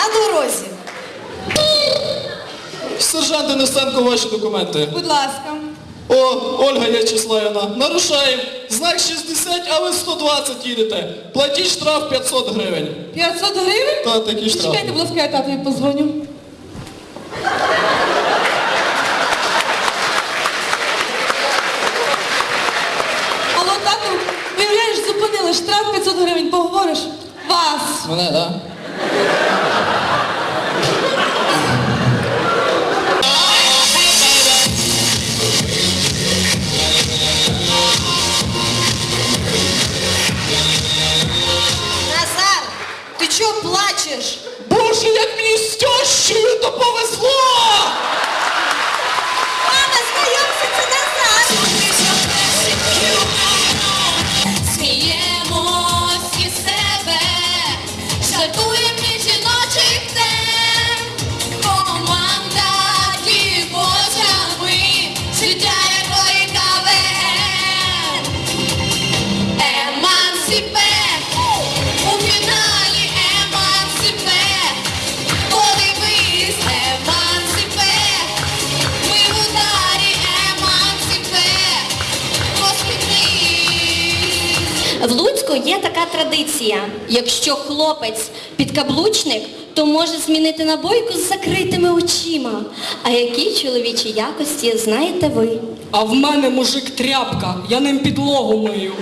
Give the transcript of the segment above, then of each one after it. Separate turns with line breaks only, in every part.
на дорозі.
Сержант Денисенко, ваші документи.
Будь ласка.
О, Ольга Ячеславівна, нарушаємо. Знак 60, а ви 120 їдете. Платіть штраф 500 гривень.
500 гривень?
Та такий штраф.
Чекайте, будь ласка, я татові позвоню. Алло, тату, виявляєш, зупинили, штраф 500 гривень, поговориш? Вас.
Мене, так? Да?
overflow В
Луцьку є така традиція. Якщо хлопець підкаблучник, то може змінити набойку з закритими очима. А які чоловічі якості знаєте ви?
А в мене мужик тряпка, я ним підлогу мию.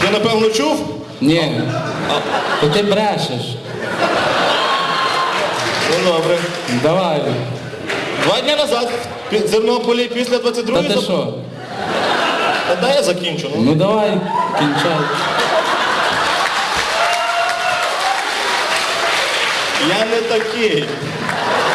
Ти напевно чув?
Ні. То ти брешеш.
Ну добре.
Давай.
Два дні назад в Зернополі після
Та
22
ти що?
Та дай я закінчу. Ну.
Ну давай, кінчай.
Я не такий.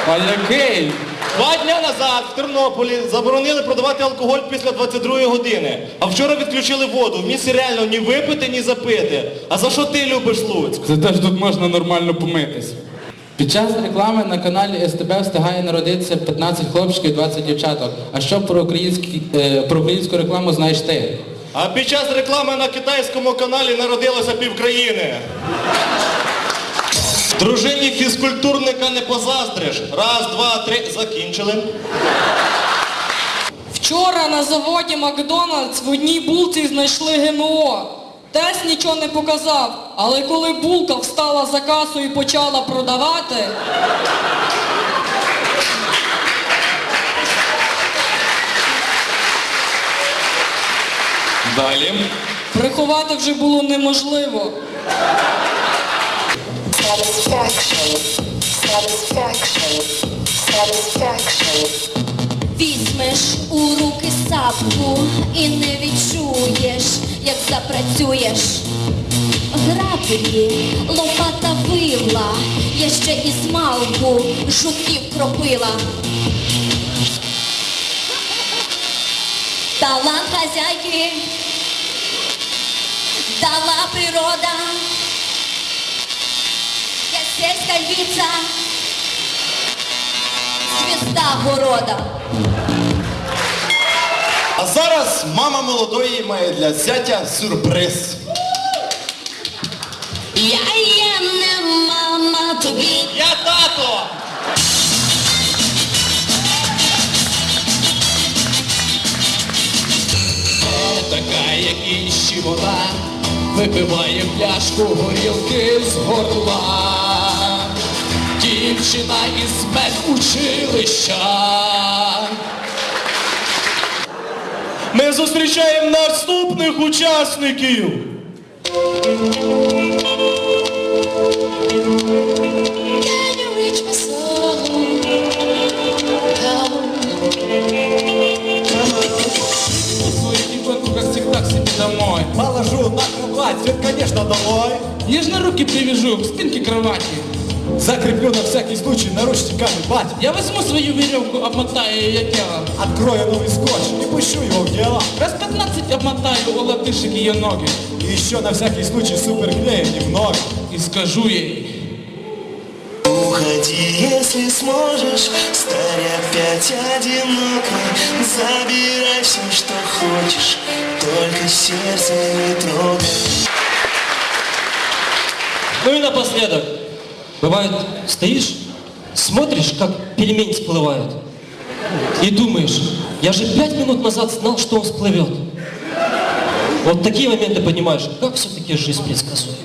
А який?
Два дні назад в Тернополі заборонили продавати алкоголь після 22 години. А вчора відключили воду. В місті реально ні випити, ні запити. А за що ти любиш Луцьк?
Це теж тут можна нормально помитись. Під час реклами на каналі СТБ встигає народитися 15 хлопчиків і 20 дівчаток. А що про, українські, е, про українську рекламу знаєш ти?
А під час реклами на китайському каналі народилося півкраїни. Дружині фізкультурника не позаздриш. Раз, два, три. Закінчили.
Вчора на заводі Макдональдс в одній булці знайшли ГМО. Тест нічого не показав, але коли булка встала за касу і почала продавати,
Далі.
приховати вже було неможливо.
Satisfaction, satisfaction, satisfaction.
Візьмеш у руки сапку і не відчуєш, як запрацюєш. Граблі, лопата вила, я ще і смалку жуків кропила. Талант хазяйки дала природа. Я сельська львиця, звезда города.
А зараз мама молодої має для зятя сюрприз.
Я є не мама тобі.
Я тато!
Така, як інші вода, випиває пляшку горілки з горла. Дівчина із медучилища.
Ми зустрічаємо наступних учасників.
Домой.
Положу на кровать, свет, конечно, домой.
Нежно руки привяжу к спинке кровати.
Закреплю на всякий случай наручниками, бать.
Я возьму свою веревку, обмотаю ее тело.
Открою новый скотч и пущу его в дело.
Раз 15 обмотаю у латышек ее ноги.
И еще на всякий случай суперклея немного.
И скажу ей,
Уходи, если сможешь, стань опять одинокой Забирай все, что хочешь, только сердце не трогай
Ну и напоследок. Бывает, стоишь, смотришь, как пельмень всплывает. И думаешь, я же пять минут назад знал, что он всплывет. Вот такие моменты понимаешь, как все-таки жизнь предсказуема.